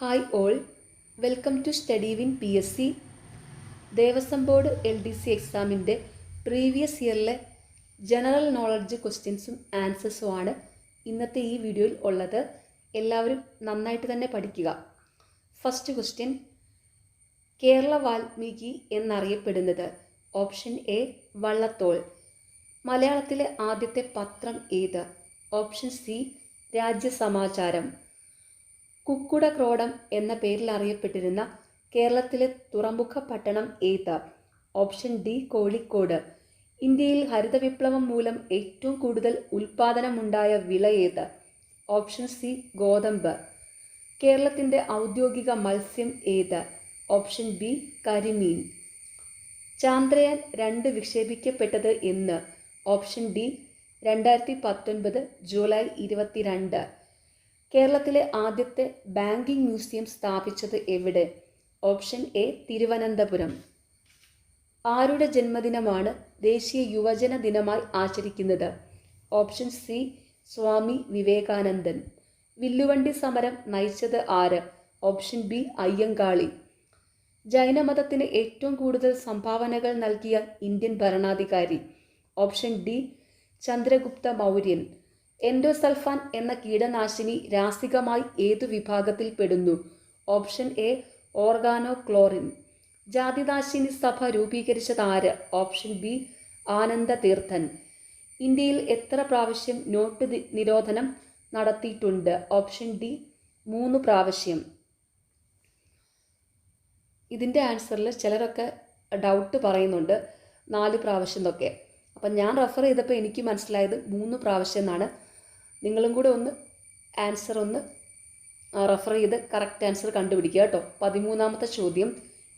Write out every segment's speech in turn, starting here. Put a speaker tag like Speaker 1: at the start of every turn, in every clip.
Speaker 1: Hi all welcome to study win P S C Devaswom board L D C എക്സാമിന്റെ previous ഇയറിലെ general knowledge ക്വസ്റ്റ്യൻസും ആൻസേഴ്സും ആണ് ഇന്നത്തെ ഈ വീഡിയോയിൽ ഉള്ളത്. എല്ലാവരും നന്നായിട്ട് തന്നെ പഠിക്കുക. ഫസ്റ്റ് ക്വസ്റ്റ്യൻ കേരള വാൽമീകി എന്നറിയപ്പെടുന്നത് ഓപ്ഷൻ എ വള്ളത്തോൾ. മലയാളത്തിലെ ആദ്യത്തെ പത്രം ഏത്? Option C Rajyasamacharam. കുക്കുട ക്രോഡം എന്ന പേരിൽ അറിയപ്പെട്ടിരുന്ന കേരളത്തിലെ തുറമുഖ പട്ടണം ഏത്? Option D Kozhikode. ഇന്ത്യയിൽ ഹരിത വിപ്ലവം മൂലം ഏറ്റവും കൂടുതൽ ഉൽപാദനമുണ്ടായ വിള ഏത്? ഓപ്ഷൻ സി ഗോതമ്പ്. കേരളത്തിന്റെ ഔദ്യോഗിക മത്സ്യം ഏത്? ഓപ്ഷൻ ബി കരിമീൻ. ചാന്ദ്രയാൻ രണ്ട് വിക്ഷേപിക്കപ്പെട്ടത് എന്ന്. ഓപ്ഷൻ ഡി രണ്ടായിരത്തി പത്തൊൻപത് ജൂലൈ ഇരുപത്തിരണ്ട്. കേരളത്തിലെ ആദ്യത്തെ ബാങ്കിംഗ് മ്യൂസിയം സ്ഥാപിച്ചത് എവിടെ? Option A Thiruvananthapuram. ആരുടെ ജന്മദിനമാണ് ദേശീയ യുവജന ദിനമായി ആചരിക്കുന്നത്? Option C Swami Vivekanandan. വില്ലുവണ്ടി സമരം നയിച്ചത് ആര്? Option B Ayyankali. ജൈനമതത്തിന് ഏറ്റവും കൂടുതൽ സംഭാവനകൾ നൽകിയ ഇന്ത്യൻ ഭരണാധികാരി. Option D Chandragupta Mauryan. Endosulfan എന്ന കീടനാശിനി രാസികമായി ഏതു വിഭാഗത്തിൽ പെടുന്നു? ഓപ്ഷൻ എ ഓർഗാനോ ക്ലോറിൻ ജാതിനാശിനി സഭ രൂപീകരിച്ചത് ആര്? ഓപ്ഷൻ ബി ആനന്ദ തീർത്ഥൻ ഇന്ത്യയിൽ എത്ര പ്രാവശ്യം നോട്ട് നിരോധനം നടത്തിയിട്ടുണ്ട്? ഓപ്ഷൻ ഡി മൂന്ന് പ്രാവശ്യം. ഇതിന്റെ ആൻസറിൽ ചിലരൊക്കെ ഡൗട്ട് പറയുന്നുണ്ട്. നാല് പ്രാവശ്യം എന്നൊക്കെ. അപ്പം ഞാൻ റെഫർ ചെയ്തപ്പോൾ എനിക്ക് മനസ്സിലായത് മൂന്ന് പ്രാവശ്യം എന്നാണ്. നിങ്ങളും കൂടെ ഒന്ന് ആൻസർ ഒന്ന് റെഫർ ചെയ്ത് കറക്റ്റ് ആൻസർ കണ്ടുപിടിക്കുക കേട്ടോ. പതിമൂന്നാമത്തെ ചോദ്യം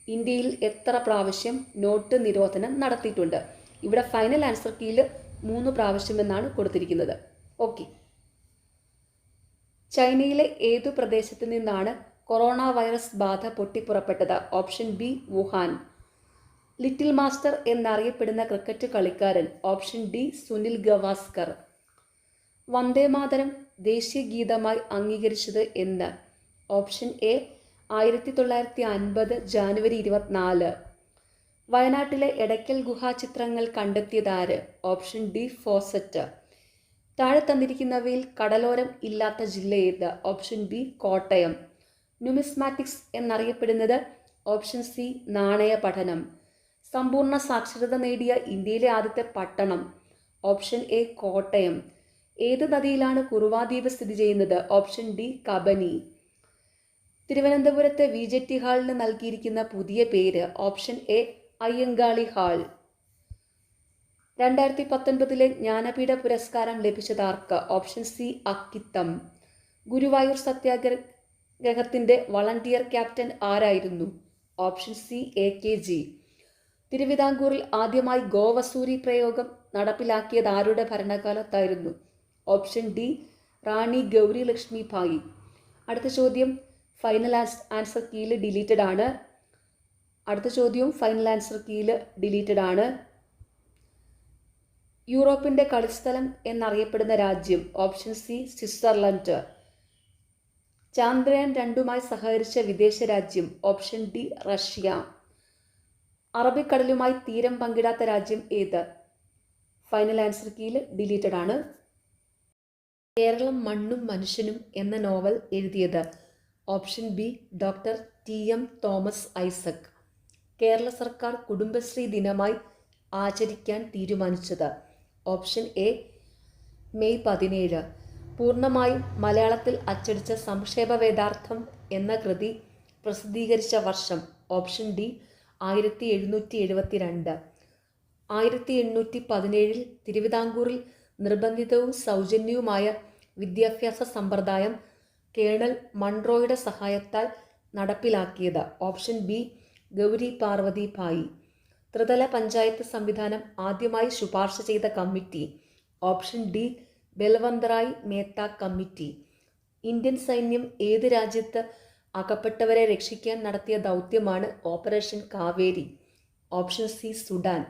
Speaker 1: ഇന്ത്യയിൽ എത്ര പ്രാവശ്യം നോട്ട് നിരോധനം നടത്തിയിട്ടുണ്ട്? ഇവിടെ ഫൈനൽ ആൻസർ കീയിൽ മൂന്ന് പ്രാവശ്യം എന്നാണ് കൊടുത്തിരിക്കുന്നത്. ഓക്കെ ചൈനയിലെ ഏതു പ്രദേശത്ത് നിന്നാണ് കൊറോണ വൈറസ് ബാധ പൊട്ടിപ്പുറപ്പെട്ടത്? Option B Wuhan. Little master എന്നറിയപ്പെടുന്ന ക്രിക്കറ്റ് കളിക്കാരൻ. Option D Sunil Gavaskar. Vande Mataram ദേശീയ ഗീതമായി അംഗീകരിച്ചത് എന്ന്. ഓപ്ഷൻ എ ആയിരത്തി തൊള്ളായിരത്തി അൻപത് ജാനുവരി ഇരുപത്തിനാല്. വയനാട്ടിലെ എടയ്ക്കൽ ഗുഹാചിത്രങ്ങൾ കണ്ടെത്തിയതാര്? Option D Fawcett. താഴെ തന്നിരിക്കുന്നവയിൽ കടലോരം ഇല്ലാത്ത ജില്ല ഏത് ഓപ്ഷൻ ബി കോട്ടയം. ന്യൂമിസ്മാറ്റിക്സ് എന്നറിയപ്പെടുന്നത് ഓപ്ഷൻ സി നാണയ പഠനം. സമ്പൂർണ സാക്ഷരത നേടിയ ഇന്ത്യയിലെ ആദ്യത്തെ പട്ടണം. Option A Kottayam. ഏത് നദിയിലാണ് കുറുവാദ്വീപ് സ്ഥിതി ചെയ്യുന്നത്? Option D Kabani. തിരുവനന്തപുരത്തെ വി ജെ ടി ഹാളിന് നൽകിയിരിക്കുന്ന പുതിയ പേര് ഓപ്ഷൻ എ അയ്യങ്കാളി ഹാൾ. രണ്ടായിരത്തി പത്തൊൻപതിലെ ജ്ഞാനപീഠ പുരസ്കാരം ലഭിച്ചതാർക്ക് ഓപ്ഷൻ സി അക്കിത്തം. ഗുരുവായൂർ സത്യാഗ്രഹത്തിന്റെ വളണ്ടിയർ ക്യാപ്റ്റൻ ആരായിരുന്നു? Option C A K G. തിരുവിതാംകൂറിൽ ആദ്യമായി ഗോവസൂരി പ്രയോഗം നടപ്പിലാക്കിയത് ആരുടെ ഭരണകാലത്തായിരുന്നു? Option D Rani Gowri Lakshmi Bayi. അടുത്ത ചോദ്യം ഫൈനൽ ആൻസർ കീയിൽ ഡിലീറ്റഡ് ആണ്. അടുത്ത ചോദ്യവും ഫൈനൽ ആൻസർ കീയിൽ ഡിലീറ്റഡ് ആണ്. യൂറോപ്പിന്റെ കളിസ്ഥലം എന്നറിയപ്പെടുന്ന രാജ്യം ഓപ്ഷൻ സി സ്വിറ്റ്സർലൻഡ്. ചാന്ദ്രയാൻ രണ്ടുമായി സഹകരിച്ച വിദേശ രാജ്യം ഓപ്ഷൻ ഡി റഷ്യ. അറബിക്കടലുമായി തീരം പങ്കിടാത്ത രാജ്യം ഏത്? ഫൈനൽ ആൻസർ കീയിൽ ഡിലീറ്റഡ് ആണ്. കേരളം മണ്ണും മനുഷ്യനും എന്ന നോവൽ എഴുതിയത്. Option B doctor T M Thomas Isaac. Kerala സർക്കാർ കുടുംബശ്രീ ദിനമായി ആചരിക്കാൻ തീരുമാനിച്ചത്. ഓപ്ഷൻ എ മെയ് പതിനേഴ്. പൂർണമായും മലയാളത്തിൽ അച്ചടിച്ച സംക്ഷേപ വേദാർത്ഥം എന്ന കൃതി പ്രസിദ്ധീകരിച്ച വർഷം. ഓപ്ഷൻ ഡി ആയിരത്തി എഴുന്നൂറ്റി എഴുപത്തി രണ്ട് ആയിരത്തി എണ്ണൂറ്റി പതിനേഴിൽ തിരുവിതാംകൂറിൽ നിർബന്ധിതവും സൗജന്യവുമായ വിദ്യാഭ്യാസ സമ്പ്രദായം കേണൽ മൺറോയുടെ സഹായത്താൽ നടപ്പിലാക്കിയത്. ഓപ്ഷൻ ബി ഗൗരി പാർവതി ഭായി ത്രിതല പഞ്ചായത്ത് സംവിധാനം ആദ്യമായി ശുപാർശ ചെയ്ത committee. Option D Balwantrai Mehta committee. Indian സൈന്യം ഏത് രാജ്യത്ത് അകപ്പെട്ടവരെ രക്ഷിക്കാൻ നടത്തിയ ദൗത്യമാണ് operation Kaveri. Option C Sudan.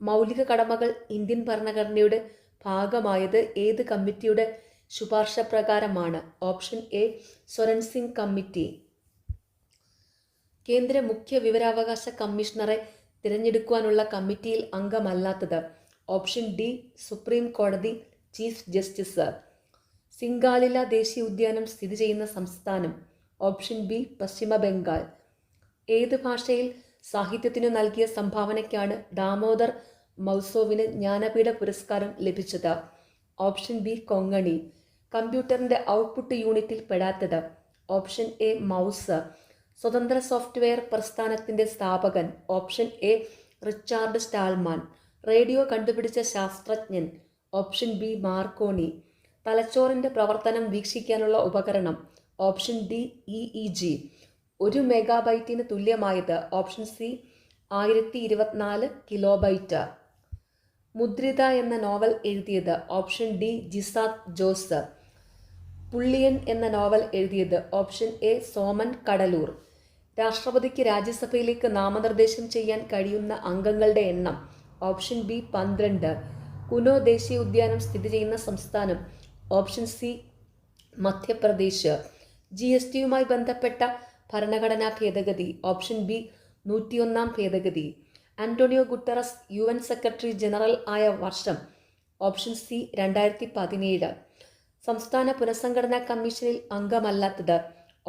Speaker 1: മൗലിക കടമകൾ ഇന്ത്യൻ ഭരണഘടനയുടെ ഭാഗമായത് ഏത് കമ്മിറ്റിയുടെ ശുപാർശ പ്രകാരമാണ്. Option A Swaran Singh committee. കേന്ദ്ര മുഖ്യ വിവരാവകാശ കമ്മീഷണറെ തിരഞ്ഞെടുക്കുവാനുള്ള കമ്മിറ്റിയിൽ അംഗമല്ലാത്തത്. ഓപ്ഷൻ ഡി സുപ്രീം കോടതി ചീഫ് ജസ്റ്റിസ്. സിംഗാലില ദേശീയ ഉദ്യാനം സ്ഥിതി ചെയ്യുന്ന സംസ്ഥാനം. ഓപ്ഷൻ ബി പശ്ചിമ ബംഗാൾ. ഏത് ഭാഷയിൽ സാഹിത്യത്തിന് നൽകിയ സംഭാവനയ്ക്കാണ് ദാമോദർ മൗസോവിന് ജ്ഞാനപീഠ പുരസ്കാരം ലഭിച്ചത്? ഓപ്ഷൻ ബി കൊങ്ങണി കമ്പ്യൂട്ടറിന്റെ ഔട്ട്പുട്ട് യൂണിറ്റിൽ പെടാത്തത്. ഓപ്ഷൻ എ മൗസ് സ്വതന്ത്ര സോഫ്റ്റ്വെയർ പ്രസ്ഥാനത്തിന്റെ സ്ഥാപകൻ. Option A Richard Stallman radio കണ്ടുപിടിച്ച ശാസ്ത്രജ്ഞൻ. Option B Marconi. തലച്ചോറിന്റെ പ്രവർത്തനം വീക്ഷിക്കാനുള്ള ഉപകരണം. Option D E E G ഒരു മെഗാബൈറ്റിന് തുല്യമായത്. ഓപ്ഷൻ സി ആയിരത്തി ഇരുപത്തിനാല് കിലോബൈറ്റ് മുദ്രിത എന്ന നോവൽ എഴുതിയത്. Option D Jisa Jose. പുള്ളിയൻ എന്ന നോവൽ എഴുതിയത് ഓപ്ഷൻ എ സോമൻ കടലൂർ. രാഷ്ട്രപതിക്ക് രാജ്യസഭയിലേക്ക് നാമനിർദ്ദേശം ചെയ്യാൻ കഴിയുന്ന അംഗങ്ങളുടെ എണ്ണം ഓപ്ഷൻ ബി പന്ത്രണ്ട്. കുനോ ദേശീയ ഉദ്യാനം സ്ഥിതി ചെയ്യുന്ന സംസ്ഥാനം option C Madhya Pradesh. G S ടിയുമായി ബന്ധപ്പെട്ട ഭരണഘടനാ ഭേദഗതി ഓപ്ഷൻ ബി നൂറ്റിയൊന്നാം ഭേദഗതി. Antonio Guterres U N secretary general ആയ വർഷം ഓപ്ഷൻ സി രണ്ടായിരത്തി പതിനേഴ്. സംസ്ഥാന പുനഃസംഘടനാ കമ്മീഷനിൽ അംഗമല്ലാത്തത്.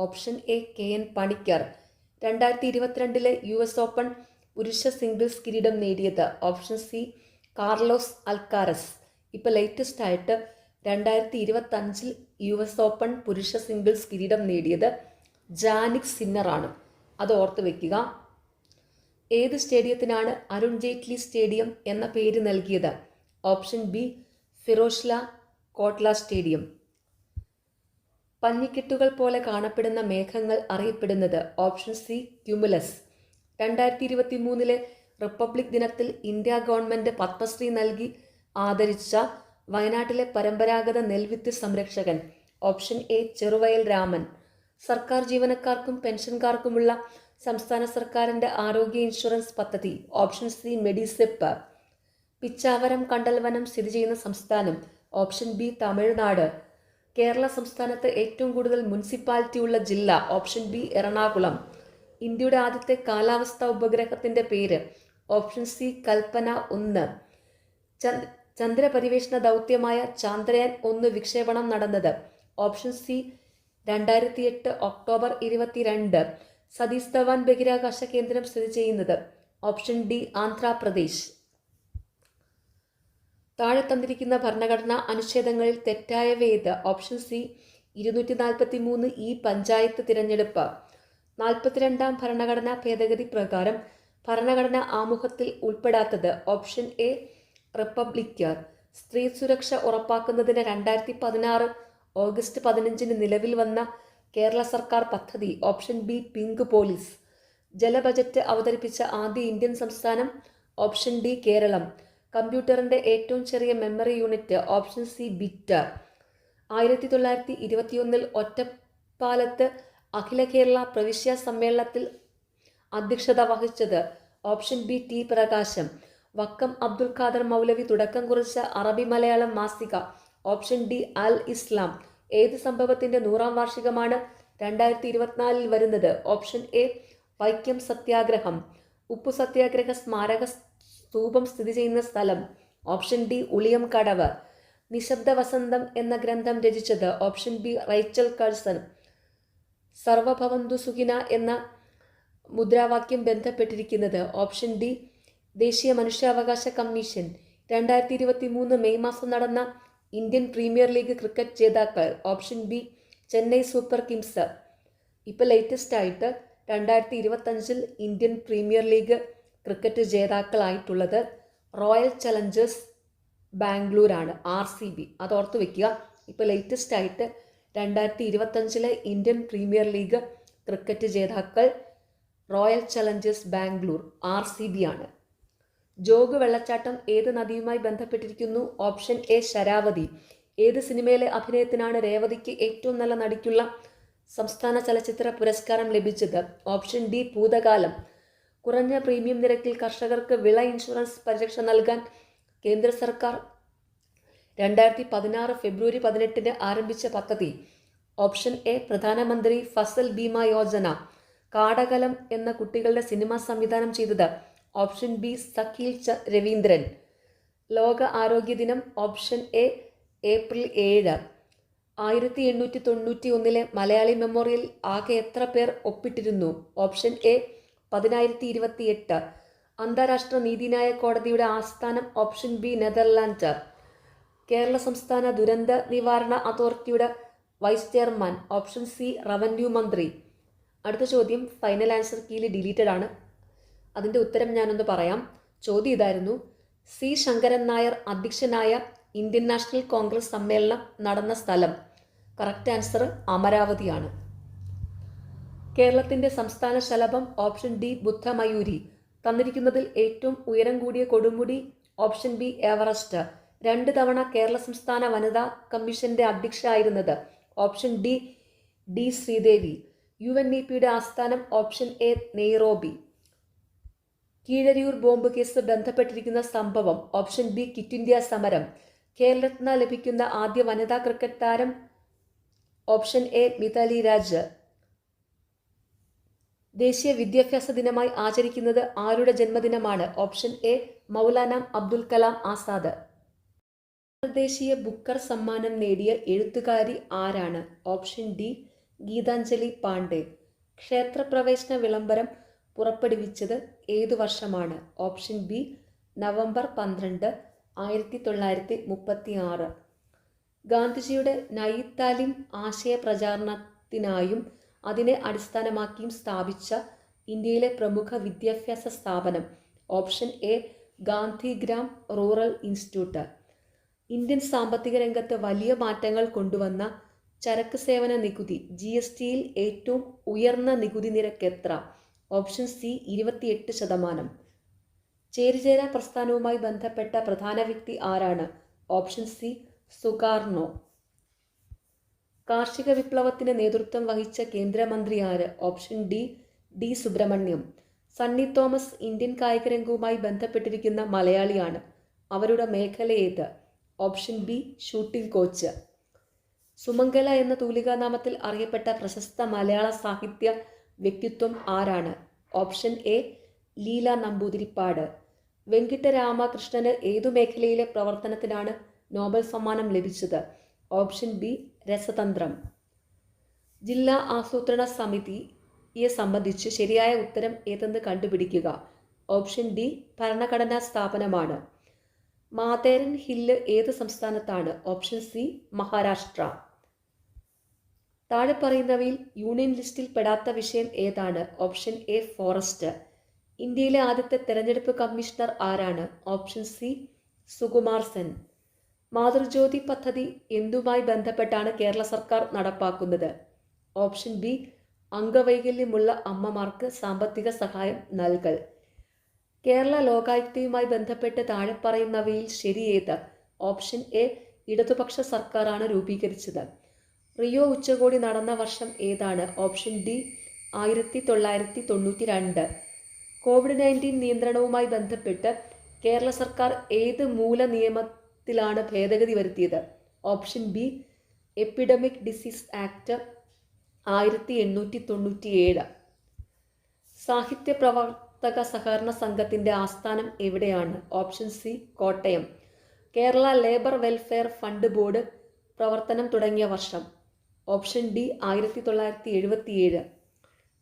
Speaker 1: Option A K N Panicker. രണ്ടായിരത്തി ഇരുപത്തിരണ്ടിലെ യു എസ് ഓപ്പൺ പുരുഷ സിംഗിൾസ് കിരീടം നേടിയത്. Option C Carlos Alcaraz. ഇപ്പോൾ ലേറ്റസ്റ്റ് ആയിട്ട് രണ്ടായിരത്തി ഇരുപത്തി അഞ്ചിൽ യു എസ് ഓപ്പൺ പുരുഷ സിംഗിൾസ് കിരീടം നേടിയത് ജാനിക് സിന്നറാണ് അത് ഓർത്ത് വെക്കുക. ഏത് സ്റ്റേഡിയത്തിനാണ് അരുൺ ജെയ്റ്റ്ലി സ്റ്റേഡിയം എന്ന പേര് നൽകിയത്? Option B Feroz Shah Kotla stadium. പഞ്ഞിക്കെട്ടുകൾ പോലെ കാണപ്പെടുന്ന മേഘങ്ങൾ അറിയപ്പെടുന്നത് ഓപ്ഷൻ സി ക്യുമുലസ്. രണ്ടായിരത്തി ഇരുപത്തി മൂന്നിലെ റിപ്പബ്ലിക് ദിനത്തിൽ ഇന്ത്യ ഗവൺമെന്റ് പത്മശ്രീ നൽകി ആദരിച്ച വയനാട്ടിലെ പരമ്പരാഗത നെൽവിത്ത് സംരക്ഷകൻ ഓപ്ഷൻ എ ചെറുവയൽ രാമൻ. സർക്കാർ ജീവനക്കാർക്കും പെൻഷൻകാർക്കുമുള്ള സംസ്ഥാന സർക്കാരിന്റെ ആരോഗ്യ ഇൻഷുറൻസ് പദ്ധതി ഓപ്ഷൻ സി മെഡിസെപ്പ്. പിച്ചാവരം കണ്ടൽവനം സ്ഥിതി ചെയ്യുന്ന സംസ്ഥാനം ഓപ്ഷൻ ബി തമിഴ്നാട്. കേരള സംസ്ഥാനത്ത് ഏറ്റവും കൂടുതൽ മുനിസിപ്പാലിറ്റി ഉള്ള ജില്ല ഓപ്ഷൻ ബി എറണാകുളം. ഇന്ത്യയുടെ ആദ്യത്തെ കാലാവസ്ഥാ ഉപഗ്രഹത്തിന്റെ പേര് ഓപ്ഷൻ സി കൽപ്പന ഒന്ന്. ചന്ദ്രപരിവേഷണ ദൗത്യമായ ചാന്ദ്രയാൻ ഒന്ന് വിക്ഷേപണം നടന്നത് ഓപ്ഷൻ സി രണ്ടായിരത്തി എട്ട് ഒക്ടോബർ ഇരുപത്തിരണ്ട്. സതീഷ് ധവാൻ ബഹിരാകാശ കേന്ദ്രം സ്ഥിതി ചെയ്യുന്നത് ഓപ്ഷൻ ഡി ആന്ധ്രാപ്രദേശ്. താഴെ തന്നിരിക്കുന്ന ഭരണഘടനാ അനുച്ഛേദങ്ങളിൽ തെറ്റായവേത് ഓപ്ഷൻ സി ഇരുന്നൂറ്റി നാൽപ്പത്തി മൂന്ന് ഈ പഞ്ചായത്ത് തിരഞ്ഞെടുപ്പ്. നാൽപ്പത്തിരണ്ടാം ഭരണഘടനാ ഭേദഗതി പ്രകാരം ഭരണഘടന ആമുഖത്തിൽ ഉൾപ്പെടാത്തത് ഓപ്ഷൻ എ റിപ്പബ്ലിക്കർ. സ്ത്രീ സുരക്ഷ ഉറപ്പാക്കുന്നതിന് രണ്ടായിരത്തി പതിനാറ് ഓഗസ്റ്റ് പതിനഞ്ചിന് നിലവിൽ വന്ന കേരള സർക്കാർ പദ്ധതി ഓപ്ഷൻ ബി പിങ്ക് പോലീസ്. ജല ബജറ്റ് അവതരിപ്പിച്ച ആദ്യ ഇന്ത്യൻ സംസ്ഥാനം ഓപ്ഷൻ ഡി കേരളം. കമ്പ്യൂട്ടറിന്റെ ഏറ്റവും ചെറിയ memory unit option C bit. ആയിരത്തി തൊള്ളായിരത്തി ഇരുപത്തിയൊന്നിൽ ഒറ്റപ്പാലത്ത് അഖില കേരള പ്രവിശ്യ സമ്മേളനത്തിൽ അധ്യക്ഷത വഹിച്ചത് ഓപ്ഷൻ ബി ടി പ്രകാശം. വക്കം അബ്ദുൽ ഖാദർ മൗലവി തുടക്കം കുറിച്ച അറബി മലയാളം മാസിക ഓപ്ഷൻ ഡി അൽ ഇസ്ലാം. ഏത് സംഭവത്തിന്റെ നൂറാം വാർഷികമാണ് രണ്ടായിരത്തി ഇരുപത്തിനാലിൽ വരുന്നത്? ഓപ്ഷൻ എ വൈക്കം സത്യാഗ്രഹം. ഉപ്പു സത്യാഗ്രഹ സ്മാരക സ്തൂപം സ്ഥിതി ചെയ്യുന്ന സ്ഥലം ഓപ്ഷൻ ഡി ഉളിയം കടവ്. നിശബ്ദ വസന്തം എന്ന ഗ്രന്ഥം രചിച്ചത് ഓപ്ഷൻ ബി റൈച്ചൽ കഴ്സൺ സർവഭവന്തു സുഖിന എന്ന മുദ്രാവാക്യം ബന്ധപ്പെട്ടിരിക്കുന്നത് ഓപ്ഷൻ ഡി ദേശീയ മനുഷ്യാവകാശ കമ്മീഷൻ. രണ്ടായിരത്തി ഇരുപത്തി മൂന്ന് മെയ് മാസം നടന്ന ഇന്ത്യൻ പ്രീമിയർ ലീഗ് ക്രിക്കറ്റ് ജേതാക്കൾ option B Chennai super kings ഇപ്പോൾ ലേറ്റസ്റ്റ് ആയിട്ട് രണ്ടായിരത്തി ഇരുപത്തഞ്ചിൽ ഇന്ത്യൻ പ്രീമിയർ ലീഗ് ക്രിക്കറ്റ് ജേതാക്കളായിട്ടുള്ളത് റോയൽ ചലഞ്ചേഴ്സ് ബാംഗ്ലൂരാണ് ആർ സി ബി. അത് ഓർത്ത് വെക്കുക ഇപ്പോൾ ലേറ്റസ്റ്റ് ആയിട്ട് രണ്ടായിരത്തി ഇരുപത്തഞ്ചിലെ ഇന്ത്യൻ പ്രീമിയർ ലീഗ് ക്രിക്കറ്റ് ജേതാക്കൾ royal challengers Bangalore R C B ആണ്. ജോഗ് വെള്ളച്ചാട്ടം ഏത് നദിയുമായി ബന്ധപ്പെട്ടിരിക്കുന്നു? Option A Sharavathi. ഏത് സിനിമയിലെ അഭിനയത്തിനാണ് രേവതിക്ക് ഏറ്റവും നല്ല നടിക്കുള്ള സംസ്ഥാന ചലച്ചിത്ര പുരസ്കാരം ലഭിച്ചത്? ഓപ്ഷൻ ഡി ഭൂതകാലം. കുറഞ്ഞ പ്രീമിയം നിരക്കിൽ കർഷകർക്ക് വിള ഇൻഷുറൻസ് പരിരക്ഷ നൽകാൻ കേന്ദ്ര സർക്കാർ രണ്ടായിരത്തി പതിനാറ് ഫെബ്രുവരി പതിനെട്ടിന് ആരംഭിച്ച പദ്ധതി. ഓപ്ഷൻ എ പ്രധാനമന്ത്രി ഫസൽ ബീമ യോജന. കാടകലം എന്ന കുട്ടികളുടെ സിനിമ സംവിധാനം ചെയ്തത് ഓപ്ഷൻ ബി സഖീൽ ച രവീന്ദ്രൻ. ലോക ആരോഗ്യ ദിനം ഓപ്ഷൻ എ ഏപ്രിൽ ഏഴ്. ആയിരത്തി എണ്ണൂറ്റി തൊണ്ണൂറ്റി ഒന്നിലെ മലയാളി മെമ്മോറിയൽ ആകെ എത്ര പേർ ഒപ്പിട്ടിരുന്നു? ഓപ്ഷൻ എ പതിനായിരത്തി ഇരുപത്തി എട്ട് അന്താരാഷ്ട്ര നീതിന്യായ കോടതിയുടെ ആസ്ഥാനം ഓപ്ഷൻ ബി നെതർലാൻഡ്. കേരള സംസ്ഥാന ദുരന്ത നിവാരണ അതോറിറ്റിയുടെ vice chairman option C revenue മന്ത്രി. അടുത്ത ചോദ്യം ഫൈനൽ ആൻസർ കീയിൽ ഡിലീറ്റഡ് ആണ്. അതിന്റെ ഉത്തരം ഞാനൊന്ന് പറയാം. ചോദ്യം ഇതായിരുന്നു. സി ശങ്കരൻ നായർ അധ്യക്ഷനായ ഇന്ത്യൻ നാഷണൽ കോൺഗ്രസ് സമ്മേളനം നടന്ന സ്ഥലം. കറക്റ്റ് ആൻസർ അമരാവതിയാണ്. കേരളത്തിന്റെ സംസ്ഥാന ശലഭം ഓപ്ഷൻ ഡി ബുദ്ധമയൂരി. തന്നിരിക്കുന്നതിൽ ഏറ്റവും ഉയരം കൂടിയ കൊടുമുടി ഓപ്ഷൻ ബി എവറസ്റ്റ്. രണ്ട് തവണ കേരള സംസ്ഥാന വനിതാ കമ്മീഷന്റെ അധ്യക്ഷയായിരുന്നത് option D D Sreedevi. U N E പിയുടെ ആസ്ഥാനം option A Nairobi. Keezhariyur bomb case ബന്ധപ്പെട്ടിരിക്കുന്ന സംഭവം ഓപ്ഷൻ ബി കിറ്റ് ഇന്ത്യ സമരം. കേരളത്തിന് ലഭിക്കുന്ന ആദ്യ വനിതാ ക്രിക്കറ്റ് താരം ഓപ്ഷൻ എ മിതാലി രാജ്. ദേശീയ വിദ്യാഭ്യാസ ദിനമായി ആചരിക്കുന്നത് ആരുടെ ജന്മദിനമാണ്? Option A Maulana Abdul Kalam Azad. അന്തർദേശീയ ബുക്കർ സമ്മാനം നേടിയ എഴുത്തുകാരി ആരാണ്? Option D Geetanjali Pandey. ക്ഷേത്രപ്രവേശന വിളംബരം പുറപ്പെടുവിച്ചത് ഏതു വർഷമാണ്? ഓപ്ഷൻ ബി നവംബർ പന്ത്രണ്ട് ആയിരത്തി തൊള്ളായിരത്തി മുപ്പത്തി ആറ് ഗാന്ധിജിയുടെ നയിത്താലിം ആശയ പ്രചാരണത്തിനായും അതിനെ അടിസ്ഥാനമാക്കിയും സ്ഥാപിച്ച ഇന്ത്യയിലെ പ്രമുഖ വിദ്യാഭ്യാസ സ്ഥാപനം option A Gandhigram rural institute. Indian സാമ്പത്തിക രംഗത്ത് വലിയ മാറ്റങ്ങൾ കൊണ്ടുവന്ന ചരക്ക് സേവന നികുതി ജി എസ് ടിയിൽ ഏറ്റവും ഉയർന്ന നികുതി നിരക്ക് എത്ര? ഓപ്ഷൻ സി ഇരുപത്തിയെട്ട് ശതമാനം. ചേരിചേര പ്രസ്ഥാനവുമായി ബന്ധപ്പെട്ട പ്രധാന വ്യക്തി ആരാണ്? Option C Sukarno. കാർഷിക വിപ്ലവത്തിന് നേതൃത്വം വഹിച്ച കേന്ദ്രമന്ത്രി ആര്? Option D D Subramaniam. Sunny Thomas Indian കായികരംഗവുമായി ബന്ധപ്പെട്ടിരിക്കുന്ന മലയാളിയാണ്. അവരുടെ മേഖല ഏത്? Option B shooting coach. Sumangala എന്ന തൂലികാനാമത്തിൽ അറിയപ്പെട്ട പ്രശസ്ത മലയാള സാഹിത്യ വ്യക്തിത്വം ആരാണ്? Option A Leela Namboodiripad. വെങ്കിട്ടരാമകൃഷ്ണന് ഏതു മേഖലയിലെ പ്രവർത്തനത്തിനാണ് നോബൽ സമ്മാനം ലഭിച്ചത്? ഓപ്ഷൻ ബി രസതന്ത്രം. ജില്ലാ ആസൂത്രണ സമിതിയെ സംബന്ധിച്ച് ശരിയായ ഉത്തരം ഏതെന്ന് കണ്ടുപിടിക്കുക. ഓപ്ഷൻ ഡി ഭരണഘടനാ സ്ഥാപനമാണ്. മാതേരൻ ഹില്ല് ഏത് സംസ്ഥാനത്താണ്? Option C Maharashtra. താഴെ പറയുന്നവയിൽ യൂണിയൻ ലിസ്റ്റിൽ പെടാത്ത വിഷയം ഏതാണ്? Option A forest. ഇന്ത്യയിലെ ആദ്യത്തെ തെരഞ്ഞെടുപ്പ് കമ്മീഷണർ ആരാണ്? Option C Sukumar Sen. Mathrujyothi പദ്ധതി എന്തുമായി ബന്ധപ്പെട്ടാണ് കേരള സർക്കാർ നടപ്പാക്കുന്നത്? ഓപ്ഷൻ ബി അംഗവൈകല്യമുള്ള അമ്മമാർക്ക് സാമ്പത്തിക സഹായം നൽകൽ. കേരള ലോകായുക്തയുമായി ബന്ധപ്പെട്ട് താഴെ പറയുന്നവയിൽ ശരിയേത് ഓപ്ഷൻ എ ഇടതുപക്ഷ സർക്കാരാണ് രൂപീകരിച്ചത്. റിയോ ഉച്ചകോടി നടന്ന വർഷം ഏതാണ്? ഓപ്ഷൻ ഡി ആയിരത്തി തൊള്ളായിരത്തി തൊണ്ണൂറ്റി രണ്ട് കോവിഡ് നയന്റീൻ നിയന്ത്രണവുമായി ബന്ധപ്പെട്ട് കേരള സർക്കാർ ഏത് മൂല നിയമത്തിലാണ് ഭേദഗതി വരുത്തിയത്. Option B epidemic disease act ആയിരത്തി എണ്ണൂറ്റി തൊണ്ണൂറ്റിയേഴ് സാഹിത്യ പ്രവർത്തക സഹകരണ സംഘത്തിന്റെ ആസ്ഥാനം എവിടെയാണ്? Option C Kottayam. Kerala labour welfare fund board പ്രവർത്തനം തുടങ്ങിയ വർഷം. ഓപ്ഷൻ ഡി ആയിരത്തി തൊള്ളായിരത്തി എഴുപത്തിയേഴ്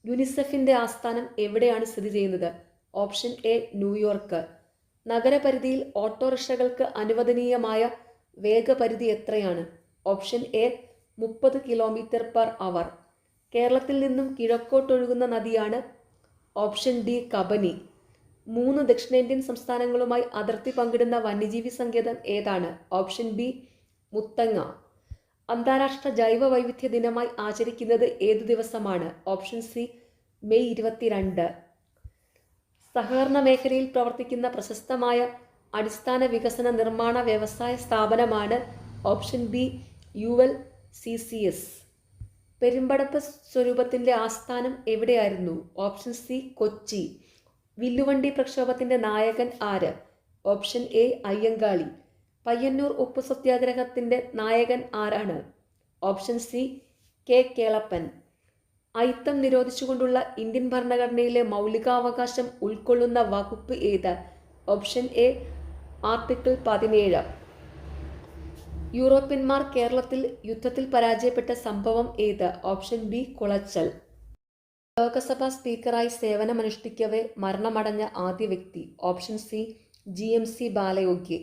Speaker 1: യുനിസെഫിന്റെ ആസ്ഥാനം എവിടെയാണ് സ്ഥിതി ചെയ്യുന്നത്? Option A New York. നഗരപരിധിയിൽ ഓട്ടോറിക്ഷകൾക്ക് അനുവദനീയമായ വേഗപരിധി എത്രയാണ്? ഓപ്ഷൻ എ മുപ്പത് കിലോമീറ്റർ പെർ അവർ. കേരളത്തിൽ നിന്നും കിഴക്കോട്ടൊഴുകുന്ന നദിയാണ് ഓപ്ഷൻ ഡി കബനി. മൂന്ന് ദക്ഷിണേന്ത്യൻ സംസ്ഥാനങ്ങളുമായി അതിർത്തി പങ്കിടുന്ന വന്യജീവി സങ്കേതം ഏതാണ്? Option B Muthanga. അന്താരാഷ്ട്ര ജൈവ വൈവിധ്യ ദിനമായി ആചരിക്കുന്നത് ഏതു ദിവസമാണ്? ഓപ്ഷൻ സി മെയ് ഇരുപത്തിരണ്ട്. സഹകരണ മേഖലയിൽ പ്രവർത്തിക്കുന്ന പ്രശസ്തമായ അടിസ്ഥാന വികസന നിർമ്മാണ വ്യവസായ സ്ഥാപനമാണ് option B U L C C S. Perumpadappu സ്വരൂപത്തിന്റെ ആസ്ഥാനം എവിടെയായിരുന്നു? Option C Kochi. വില്ലുവണ്ടി പ്രക്ഷോഭത്തിന്റെ നായകൻ ആര്? Option A Ayyankali. പയ്യന്നൂർ ഉപ്പ് സത്യാഗ്രഹത്തിന്റെ നായകൻ ആരാണ്? Option C K Kelappan. അയിത്തം നിരോധിച്ചുകൊണ്ടുള്ള ഇന്ത്യൻ ഭരണഘടനയിലെ മൗലികാവകാശം ഉൾക്കൊള്ളുന്ന വകുപ്പ് ഏത്? ഓപ്ഷൻ എ ആർട്ടിക്കിൾ പതിനേഴ്. യൂറോപ്യന്മാർ കേരളത്തിൽ യുദ്ധത്തിൽ പരാജയപ്പെട്ട സംഭവം ഏത്? Option B Colachel. ലോകസഭാ സ്പീക്കറായി സേവനമനുഷ്ഠിക്കവേ മരണമടഞ്ഞ ആദ്യ വ്യക്തി. Option C G M C Balayogi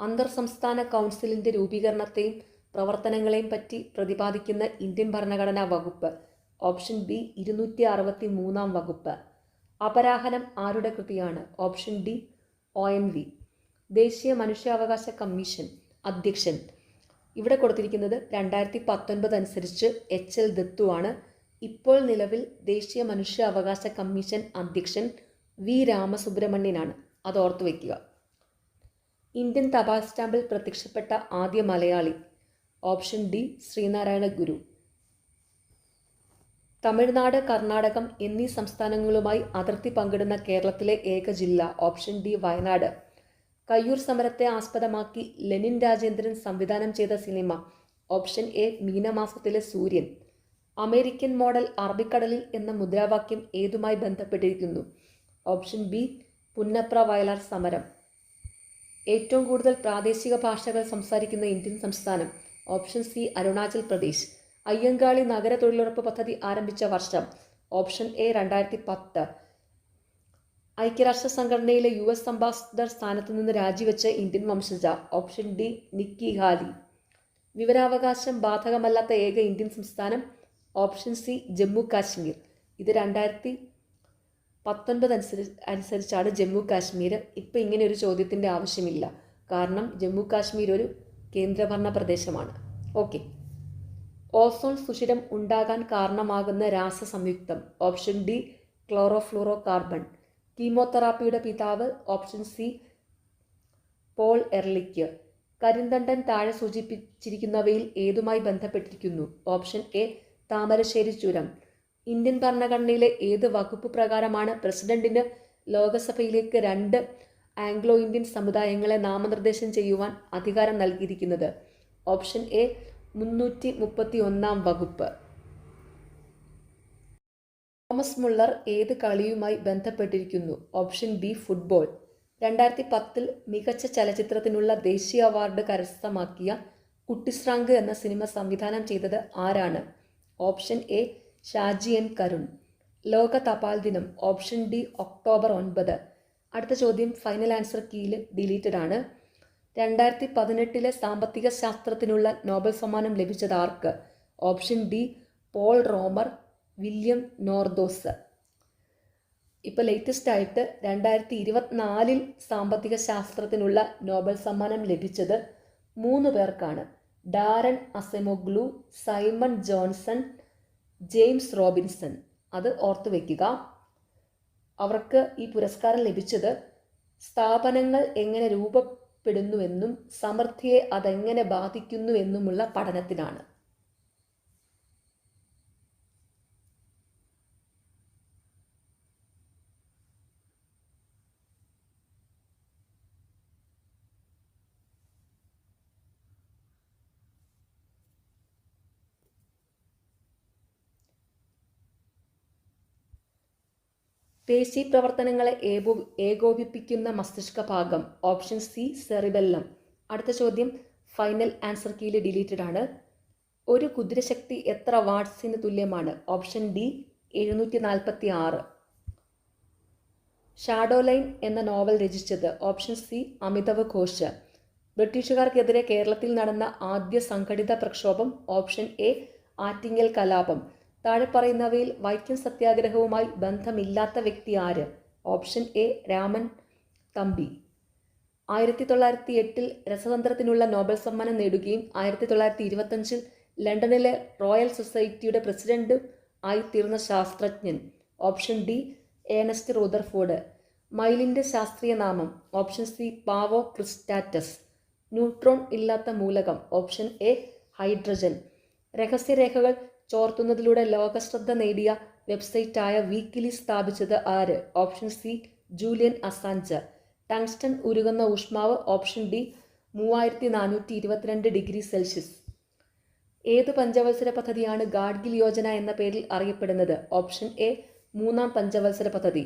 Speaker 1: അന്തർ സംസ്ഥാന കൗൺസിലിന്റെ രൂപീകരണത്തെയും പ്രവർത്തനങ്ങളെയും പറ്റി പ്രതിപാദിക്കുന്ന ഇന്ത്യൻ ഭരണഘടനാ വകുപ്പ്. ഓപ്ഷൻ ബി ഇരുന്നൂറ്റി അറുപത്തി മൂന്നാം വകുപ്പ്. അപരാഹനം ആരുടെ കൃതിയാണ്? Option D O N V. ദേശീയ മനുഷ്യാവകാശ കമ്മീഷൻ അധ്യക്ഷൻ. ഇവിടെ കൊടുത്തിരിക്കുന്നത് രണ്ടായിരത്തി പത്തൊൻപത് അനുസരിച്ച് എച്ച് എൽ ദത്തുവാണ് ഇപ്പോൾ നിലവിൽ ദേശീയ മനുഷ്യാവകാശ കമ്മീഷൻ അധ്യക്ഷൻ വി രാമസുബ്രഹ്മണ്യനാണ്. അത് ഓർത്തു വയ്ക്കുക. ഇന്ത്യൻ തപാൽ സ്റ്റാമ്പിൽ പ്രത്യക്ഷപ്പെട്ട ആദ്യ Malayali. Option D Sree Narayana Guru. Tamil Nadu Karnatakam എന്നീ സംസ്ഥാനങ്ങളുമായി അതിർത്തി പങ്കിടുന്ന കേരളത്തിലെ ഏക ജില്ല ഓപ്ഷൻ ഡി വയനാട്. കയ്യൂർ സമരത്തെ ആസ്പദമാക്കി ലെനിൻ രാജേന്ദ്രൻ സംവിധാനം ചെയ്ത സിനിമ ഓപ്ഷൻ എ മീനമാസത്തിലെ സൂര്യൻ. അമേരിക്കൻ മോഡൽ അറബിക്കടലിൽ എന്ന മുദ്രാവാക്യം ഏതുമായി ബന്ധപ്പെട്ടിരിക്കുന്നു? ഓപ്ഷൻ ബി പുന്നപ്ര വയലാർ സമരം. ഏറ്റവും കൂടുതൽ പ്രാദേശിക ഭാഷകൾ സംസാരിക്കുന്ന ഇന്ത്യൻ സംസ്ഥാനം ഓപ്ഷൻ സി അരുണാചൽ പ്രദേശ്. അയ്യങ്കാളി നഗര തൊഴിലുറപ്പ് പദ്ധതി ആരംഭിച്ച വർഷം ഓപ്ഷൻ എ രണ്ടായിരത്തി പത്ത് ഐക്യരാഷ്ട്ര സംഘടനയിലെ യു എസ് അംബാസിഡർ സ്ഥാനത്ത് നിന്ന് രാജിവെച്ച ഇന്ത്യൻ വംശജ ഓപ്ഷൻ ഡി നിക്കി ഹാലി. വിവരാവകാശം ബാധകമല്ലാത്ത ഏക ഇന്ത്യൻ സംസ്ഥാനം ഓപ്ഷൻ സി ജമ്മു കാശ്മീർ. ഇത് രണ്ടായിരത്തി പത്തൊൻപത് അനുസരിച്ച് അനുസരിച്ചാണ് ജമ്മു കാശ്മീർ ഇപ്പം ഇങ്ങനെ ഒരു ചോദ്യത്തിന്റെ ആവശ്യമില്ല. കാരണം ജമ്മു കാശ്മീർ ഒരു കേന്ദ്രഭരണ പ്രദേശമാണ്. ഓക്കെ. ഓസോൺ സുഷിരം ഉണ്ടാകാൻ കാരണമാകുന്ന രാസസംയുക്തം ഓപ്ഷൻ ഡി ക്ലോറോഫ്ലൂറോ കാർബൺ കീമോതെറാപ്പിയുടെ പിതാവ് option C Paul Ehrlich. Karinthandan താഴെ സൂചിപ്പിച്ചിരിക്കുന്നവയിൽ ഏതുമായി ബന്ധപ്പെട്ടിരിക്കുന്നു? ഓപ്ഷൻ എ താമരശ്ശേരി ചുരം. ഇന്ത്യൻ ഭരണഘടനയിലെ ഏത് വകുപ്പ് പ്രകാരമാണ് പ്രസിഡന്റിന് ലോകസഭയിലേക്ക് രണ്ട് ആംഗ്ലോ ഇന്ത്യൻ സമുദായങ്ങളെ നാമനിർദ്ദേശം ചെയ്യുവാൻ അധികാരം നൽകിയിരിക്കുന്നത്? ഓപ്ഷൻ എ മുന്നൂറ്റി മുപ്പത്തി ഒന്നാം വകുപ്പ്. തോമസ് മുള്ളർ ഏത് കളിയുമായി ബന്ധപ്പെട്ടിരിക്കുന്നു? Option B football. രണ്ടായിരത്തി പത്തിൽ മികച്ച ചലച്ചിത്രത്തിനുള്ള ദേശീയ അവാർഡ് കരസ്ഥമാക്കിയ കുട്ടിശ്രാങ്ക് എന്ന സിനിമ സംവിധാനം ചെയ്തത് ആരാണ്? Option A Shaji N Karun. ലോക തപാൽ ദിനം. ഓപ്ഷൻ ഡി ഒക്ടോബർ ഒൻപത്. അടുത്ത ചോദ്യം ഫൈനൽ ആൻസർ കീയിൽ ഡിലീറ്റഡ് ആണ് രണ്ടായിരത്തി പതിനെട്ടിലെ സാമ്പത്തിക ശാസ്ത്രത്തിനുള്ള നോബൽ സമ്മാനം ലഭിച്ചത് ആർക്ക്? Option D Paul Romer William Nordhaus. ഇപ്പോൾ ലേറ്റസ്റ്റ് ആയിട്ട് രണ്ടായിരത്തി ഇരുപത്തിനാലിൽ സാമ്പത്തിക ശാസ്ത്രത്തിനുള്ള നോബൽ സമ്മാനം ലഭിച്ചത് മൂന്ന് പേർക്കാണ്. Daron Acemoglu Simon Johnson James Robinson. അത് ഓർത്തു വയ്ക്കുക അവർക്ക് ഈ പുരസ്കാരം ലഭിച്ചത് സ്ഥാപനങ്ങൾ എങ്ങനെ രൂപപ്പെടുന്നുവെന്നും സമൃദ്ധിയെ അതെങ്ങനെ ബാധിക്കുന്നുവെന്നുമുള്ള പഠനത്തിനാണ് പേശി പ്രവർത്തനങ്ങളെ ഏകോ ഏകോപിപ്പിക്കുന്ന മസ്തിഷ്ക ഭാഗം ഓപ്ഷൻ സി സെറിബെല്ലം. അടുത്ത ചോദ്യം ഫൈനൽ ആൻസർ കീയിൽ ഡിലീറ്റഡ് ആണ്. ഒരു കുതിരശക്തി എത്ര വാട്ട്സിന് തുല്യമാണ്? ഓപ്ഷൻ ഡി എഴുന്നൂറ്റി നാൽപ്പത്തി ആറ് ഷാഡോ ലൈൻ എന്ന നോവൽ രചിച്ചത് ഓപ്ഷൻ സി അമിതവ് ഘോഷ്. ബ്രിട്ടീഷുകാർക്കെതിരെ കേരളത്തിൽ നടന്ന ആദ്യ സംഘടിത പ്രക്ഷോഭം ഓപ്ഷൻ എ ആറ്റിങ്ങൽ കലാപം. താഴെ പറയുന്നവയിൽ വൈക്കം സത്യാഗ്രഹവുമായി ബന്ധമില്ലാത്ത വ്യക്തി ആര്? Option A Raman. തമ്പി. ആയിരത്തി തൊള്ളായിരത്തി എട്ടിൽ രസതന്ത്രത്തിനുള്ള നോബൽ സമ്മാനം നേടുകയും ആയിരത്തി തൊള്ളായിരത്തി ഇരുപത്തഞ്ചിൽ ലണ്ടനിലെ റോയൽ സൊസൈറ്റിയുടെ പ്രസിഡന്റ് ആയി തീർന്ന ശാസ്ത്രജ്ഞൻ. Option D Ernest Rutherford. മൈലിന്റെ ശാസ്ത്രീയ നാമം. Option C Pavo cristatus. Neutron ഇല്ലാത്ത മൂലകം. Option A hydrogen. രഹസ്യരേഖകൾ ചോർത്തുന്നതിലൂടെ ലോകശ്രദ്ധ നേടിയ വെബ്സൈറ്റായ വീക്കിലി സ്ഥാപിച്ചത് ആര്? Option C Julian Assange. Tungsten ഉരുകുന്ന ഊഷ്മാവ് ഓപ്ഷൻ ഡി മൂവായിരത്തി നാനൂറ്റി ഇരുപത്തിരണ്ട് ഡിഗ്രി സെൽഷ്യസ്. ഏത് പഞ്ചവത്സര പദ്ധതിയാണ് ഗാഡ്ഗിൽ യോജന എന്ന പേരിൽ അറിയപ്പെടുന്നത്? ഓപ്ഷൻ എ മൂന്നാം പഞ്ചവത്സര പദ്ധതി.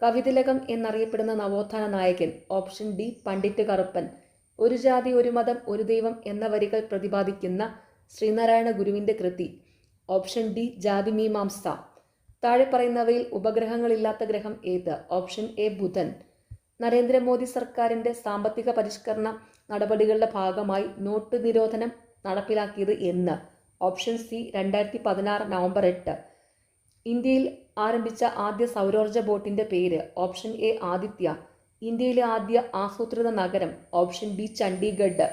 Speaker 1: കവിതിലകം എന്നറിയപ്പെടുന്ന നവോത്ഥാന നായകൻ. Option D Pandit Karuppan. ഒരു ജാതി ഒരു മതം ഒരു ദൈവം എന്ന വരികൾ പ്രതിപാദിക്കുന്ന ശ്രീനാരായണ ഗുരുവിന്റെ കൃതി ഓപ്ഷൻ ഡി ജാതി മീമാംസ. താഴെ പറയുന്നവയിൽ ഉപഗ്രഹങ്ങളില്ലാത്ത ഗ്രഹം ഏത്? ഓപ്ഷൻ എ ബുധൻ. നരേന്ദ്രമോദി സർക്കാരിന്റെ സാമ്പത്തിക പരിഷ്കരണ നടപടികളുടെ ഭാഗമായി നോട്ട് നിരോധനം നടപ്പിലാക്കിയത് എന്ന്. ഓപ്ഷൻ സി രണ്ടായിരത്തി പതിനാറ് നവംബർ എട്ട്. ഇന്ത്യയിൽ ആരംഭിച്ച ആദ്യ സൗരോർജ ബോട്ടിന്റെ പേര് ഓപ്ഷൻ എ ആദിത്യ. ഇന്ത്യയിലെ ആദ്യ ആസൂത്രിത നഗരം ഓപ്ഷൻ ബി ചണ്ഡീഗഡ്.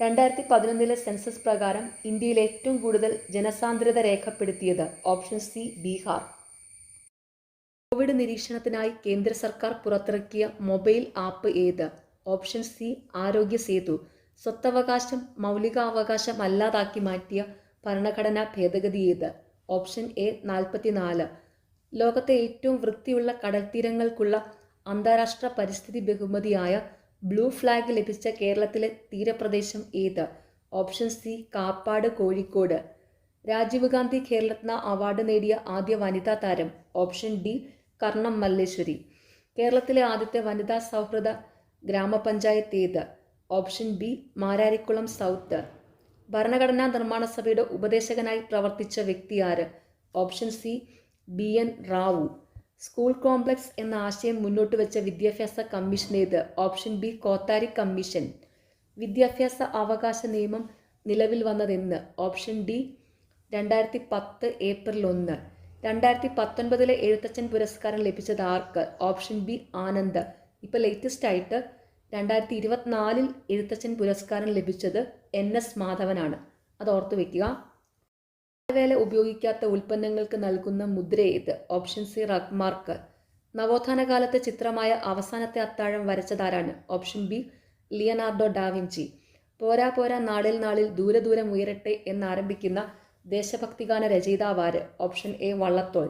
Speaker 1: രണ്ടായിരത്തി പതിനൊന്നിലെ സെൻസസ് പ്രകാരം ഇന്ത്യയിൽ ഏറ്റവും കൂടുതൽ ജനസാന്ദ്രത രേഖപ്പെടുത്തിയത് ഓപ്ഷൻ സി ബീഹാർ. കോവിഡ് നിരീക്ഷണത്തിനായി കേന്ദ്ര സർക്കാർ പുറത്തിറക്കിയ മൊബൈൽ ആപ്പ് ഏത്? Option C Aarogya Setu. സ്വത്തവകാശം മൗലികാവകാശം അല്ലാതാക്കി മാറ്റിയ ഭരണഘടനാ ഭേദഗതി ഏത്? ഓപ്ഷൻ എ നാൽപ്പത്തിനാല്. ലോകത്തെ ഏറ്റവും വൃത്തിയുള്ള കടൽത്തീരങ്ങൾക്കുള്ള അന്താരാഷ്ട്ര പരിസ്ഥിതി ബഹുമതിയായ ബ്ലൂ ഫ്ലാഗ് ലഭിച്ച കേരളത്തിലെ തീരപ്രദേശം ഏത്? Option C Kappad Kozhikode. Rajeev Gandhi കേരളത്ന അവാർഡ് നേടിയ ആദ്യ വനിതാ താരം. Option D Karnam Malleshwari. കേരളത്തിലെ ആദ്യത്തെ വനിതാ സൗഹൃദ ഗ്രാമപഞ്ചായത്ത് ഏത്? Option B Mararikulam south. ഭരണഘടനാ നിർമ്മാണ സഭയുടെ ഉപദേശകനായി പ്രവർത്തിച്ച വ്യക്തി ആര്? Option C B N Rau. School complex എന്ന ആശയം മുന്നോട്ട് വെച്ച വിദ്യാഭ്യാസ കമ്മീഷനേത് ഓപ്ഷൻ ബി കോത്താരി കമ്മീഷൻ. വിദ്യാഭ്യാസ അവകാശ നിയമം നിലവിൽ വന്നതെന്ന് ഓപ്ഷൻ ഡി രണ്ടായിരത്തി പത്ത് ഏപ്രിൽ ഒന്ന്. രണ്ടായിരത്തി പത്തൊൻപതിലെ എഴുത്തച്ഛൻ പുരസ്കാരം ലഭിച്ചത് ആർക്ക്? Option B Anand. ഇപ്പോൾ ലേറ്റസ്റ്റ് ആയിട്ട് രണ്ടായിരത്തി ഇരുപത്തിനാലിൽ എഴുത്തച്ഛൻ പുരസ്കാരം ലഭിച്ചത് എൻ എസ് മാധവനാണ്. അത് ഓർത്തു വെക്കുക. വേല ഉപയോഗിക്കാത്ത ഉൽപ്പന്നങ്ങൾക്ക് നൽകുന്ന മുദ്ര ഏത്? ഓപ്ഷൻ സി റഗ്മാർക്ക് നവോത്ഥാന കാലത്തെ ചിത്രമായ അവസാനത്തെ അത്താഴം വരച്ചതാരാണ്? Option B Leonardo da Vinci പോരാ പോരാ നാളിൽ നാളിൽ ദൂരെ ദൂരം ഉയരട്ടെ എന്നാരംഭിക്കുന്ന ദേശഭക്തിഗാന രചയിതാവാര് ഓപ്ഷൻ എ വള്ളത്തോൾ.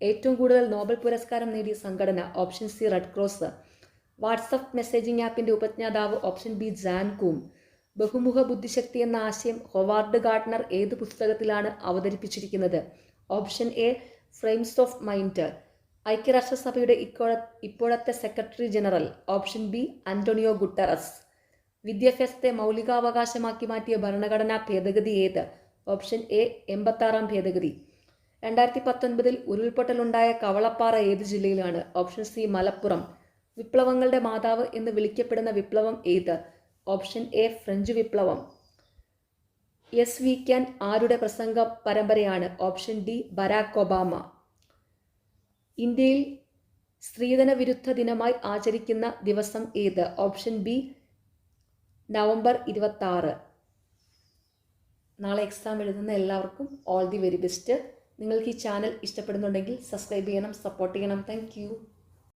Speaker 1: ഏറ്റവും കൂടുതൽ നോബൽ പുരസ്കാരം നേടിയ സംഘടന option C Red Cross. WhatsApp messaging ആപ്പിന്റെ ഉപജ്ഞാതാവ് ഓപ്ഷൻ ബി ജാൻ കൂം. ബഹുമുഖ ബുദ്ധിശക്തി എന്ന ആശയം ഹൊവാർഡ് ഗാർഡ്നർ ഏത് പുസ്തകത്തിലാണ് അവതരിപ്പിച്ചിരിക്കുന്നത്? Option A Frames of Mind. ഐക്യരാഷ്ട്രസഭയുടെ ഇക്കോഴ ഇപ്പോഴത്തെ secretary general. Option B Antonio Guterres. വിദ്യാഭ്യാസത്തെ മൗലികാവകാശമാക്കി മാറ്റിയ ഭരണഘടനാ ഭേദഗതി ഏത്? ഓപ്ഷൻ എ എൺപത്താറാം ഭേദഗതി. രണ്ടായിരത്തി പത്തൊൻപതിൽ ഉരുൾപൊട്ടലുണ്ടായ കവളപ്പാറ ഏത് ജില്ലയിലാണ്? Option C Malappuram. വിപ്ലവങ്ങളുടെ മാതാവ് എന്ന് വിളിക്കപ്പെടുന്ന വിപ്ലവം ഏത്? ഓപ്ഷൻ എ ഫ്രഞ്ച് വിപ്ലവം. എസ് വി ക്യാൻ ആരുടെ പ്രസംഗ പരമ്പരയാണ്? ഓപ്ഷൻ ഡി ബരാക് ഒബാമ ഇന്ത്യയിൽ സ്ത്രീധന വിരുദ്ധ ദിനമായി ആചരിക്കുന്ന ദിവസം ഏത്? ഓപ്ഷൻ ബി നവംബർ ഇരുപത്തി ആറ് നാളെ എക്സാം എഴുതുന്ന എല്ലാവർക്കും ഓൾ ദി വെരി ബെസ്റ്റ് നിങ്ങൾക്ക് ഈ ചാനൽ ഇഷ്ടപ്പെടുന്നുണ്ടെങ്കിൽ സബ്സ്ക്രൈബ് ചെയ്യണം സപ്പോർട്ട് ചെയ്യണം. താങ്ക്